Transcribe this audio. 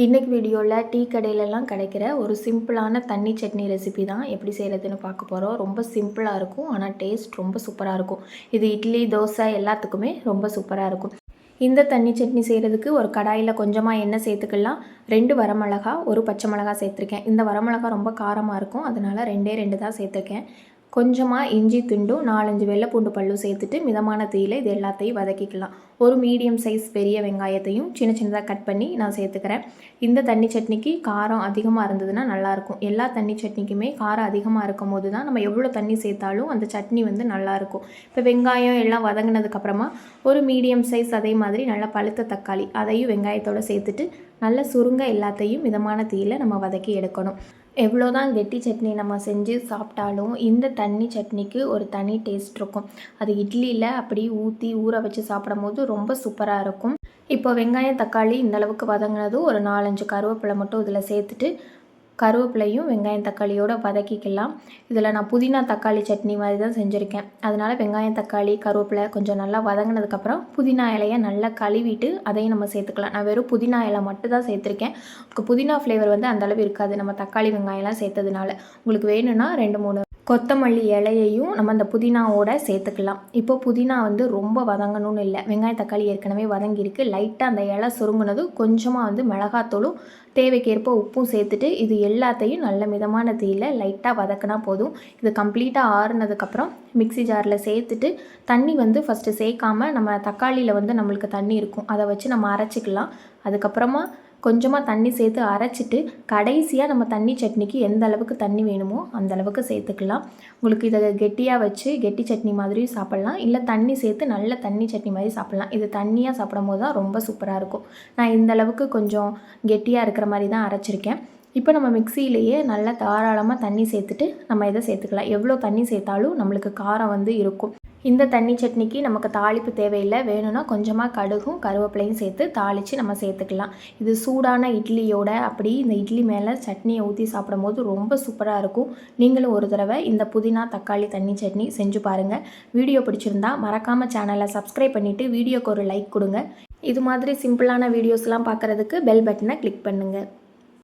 இன்றைக்கி வீடியோவில் டீ கடையிலலாம் கிடைக்கிற ஒரு சிம்பிளான தண்ணி சட்னி ரெசிபி தான் எப்படி செய்கிறதுன்னு பார்க்க போகிறோம் ரொம்ப சிம்பிளாக இருக்கும். ஆனால் டேஸ்ட் ரொம்ப சூப்பராக இருக்கும். இது இட்லி தோசை எல்லாத்துக்குமே ரொம்ப சூப்பராக இருக்கும். இந்த தண்ணி சட்னி செய்கிறதுக்கு ஒரு கடாயில் கொஞ்சமாக எண்ணெய் சேர்த்துக்கலாம். ரெண்டு வரமிளகா ஒரு பச்சை மிளகா சேர்த்துருக்கேன். இந்த வரமிளகா ரொம்ப காரமாக இருக்கும். அதனால் ரெண்டே ரெண்டு தான் சேர்த்துருக்கேன். கொஞ்சமாக இஞ்சி துண்டும் நாலஞ்சு வெள்ளைப்பூண்டு பல்லும் சேர்த்துட்டு மிதமான தீயில் இது எல்லாத்தையும் வதக்கிக்கலாம். ஒரு மீடியம் சைஸ் பெரிய வெங்காயத்தையும் சின்ன சின்னதாக கட் பண்ணி நான் சேர்த்துக்கிறேன். இந்த தண்ணி சட்னிக்கு காரம் அதிகமாக இருந்ததுன்னா நல்லாயிருக்கும் எல்லா தண்ணி சட்னிக்குமே காரம் அதிகமாக இருக்கும் போது தான் நம்ம எவ்வளோ தண்ணி சேர்த்தாலும் அந்த சட்னி வந்து நல்லாயிருக்கும் இப்போ வெங்காயம் எல்லாம் வதங்கினதுக்கப்புறமா ஒரு மீடியம் சைஸ் அதே மாதிரி நல்லா பழுத்த தக்காளி அதையும் வெங்காயத்தோடு சேர்த்துட்டு நல்ல சுருங்க எல்லாத்தையும் மிதமான தீயில் நம்ம வதக்கி எடுக்கணும். எவ்வளோ தான் கெட்டி சட்னி நம்ம செஞ்சு சாப்பிட்டாலும் இந்த தண்ணி சட்னிக்கு ஒரு தனி டேஸ்ட் இருக்கும். அது இட்லியில் அப்படி ஊற்றி ஊற வச்சு சாப்பிடும் போது ரொம்ப சூப்பராக இருக்கும். இப்போ வெங்காயம் தக்காளி இந்தளவுக்கு வதங்கினதும் ஒரு நாலஞ்சு கருவேப்பிலை மட்டும் இதில் சேர்த்துட்டு கருவேப்பிலையும் வெங்காயம் தக்காளியோடு வதக்கிக்கலாம். இதில் நான் புதினா தக்காளி சட்னி மாதிரி தான் செஞ்சுருக்கேன். அதனால் வெங்காயம் தக்காளி கருவேப்பிலை கொஞ்சம் நல்லா வதங்கினதுக்கப்புறம் புதினா இலையை நல்லா கழுவிட்டு அதையும் நம்ம சேர்த்துக்கலாம். நான் வெறும் புதினா இலை மட்டும் தான் சேர்த்துருக்கேன். புதினா ஃப்ளேவர் வந்து அந்தளவு இருக்காது. நம்ம தக்காளி வெங்காயம்லாம் சேர்த்ததுனால. உங்களுக்கு வேணும்னா ரெண்டு மூணு கொத்தமல்லி இலையையும் நம்ம அந்த புதினாவோட சேர்த்துக்கலாம். இப்போ புதினா வந்து ரொம்ப வதங்கணும்னு இல்லை. வெங்காயம் தக்காளி ஏற்கனவே வதங்கியிருக்கு. லைட்டாக அந்த இலை சுருங்குனதும் கொஞ்சமாக வந்து மிளகாத்தூளும் தேவைக்கேற்ப உப்பும் சேர்த்துட்டு இது எல்லாத்தையும் நல்ல மிதமான தீயில் லைட்டாக வதக்கினா போதும். இது கம்ப்ளீட்டாக ஆறுனதுக்கப்புறம் மிக்சி ஜாரில் சேர்த்துட்டு தண்ணி வந்து ஃபஸ்ட்டு சேர்க்காமல் நம்ம தக்காளியில் வந்து நம்மளுக்கு தண்ணி இருக்கும். அதை வச்சு நம்ம அரைச்சிக்கலாம். அதுக்கப்புறமா கொஞ்சமாக தண்ணி சேர்த்து அரைச்சிட்டு கடைசியாக நம்ம தண்ணி சட்னிக்கு எந்த அளவுக்கு தண்ணி வேணுமோ அந்த அளவுக்கு சேர்த்துக்கலாம். உங்களுக்கு இதை கெட்டியாக வச்சு கெட்டி சட்னி மாதிரியும் சாப்பிட்லாம். இல்லை தண்ணி சேர்த்து நல்ல தண்ணி சட்னி மாதிரி சாப்பிட்லாம். இது தண்ணியாக சாப்பிடும் போது தான் ரொம்ப சூப்பராக இருக்கும். நான் இந்த அளவுக்கு கொஞ்சம் கெட்டியாக இருக்கிற மாதிரி தான் அரைச்சிருக்கேன். இப்போ நம்ம மிக்சியிலேயே நல்லா தாராளமாக தண்ணி சேர்த்துட்டு நம்ம இதை சேர்த்துக்கலாம். எவ்வளோ தண்ணி சேர்த்தாலும் நம்மளுக்கு காரம் வந்து இருக்கும். இந்த தண்ணி சட்னிக்கு நமக்கு தாளிப்பு தேவையில்லை. வேணும்னா கொஞ்சமாக கடுகும் கருவேப்பிலையும் சேர்த்து தாளித்து நம்ம சேர்த்துக்கலாம். இது சூடான இட்லியோட அப்படி இந்த இட்லி மேலே சட்னியை ஊற்றி சாப்பிடும்போது ரொம்ப சூப்பராக இருக்கும். நீங்களும் ஒரு தடவை இந்த புதினா தக்காளி தண்ணி சட்னி செஞ்சு பாருங்கள் வீடியோ பிடிச்சிருந்தா மறக்காமல் சேனலை சப்ஸ்கிரைப் பண்ணிவிட்டு வீடியோக்கு ஒரு லைக் கொடுங்க. இது மாதிரி சிம்பிளான வீடியோஸ்லாம் பார்க்குறதுக்கு பெல் பட்டனை கிளிக் பண்ணுங்கள்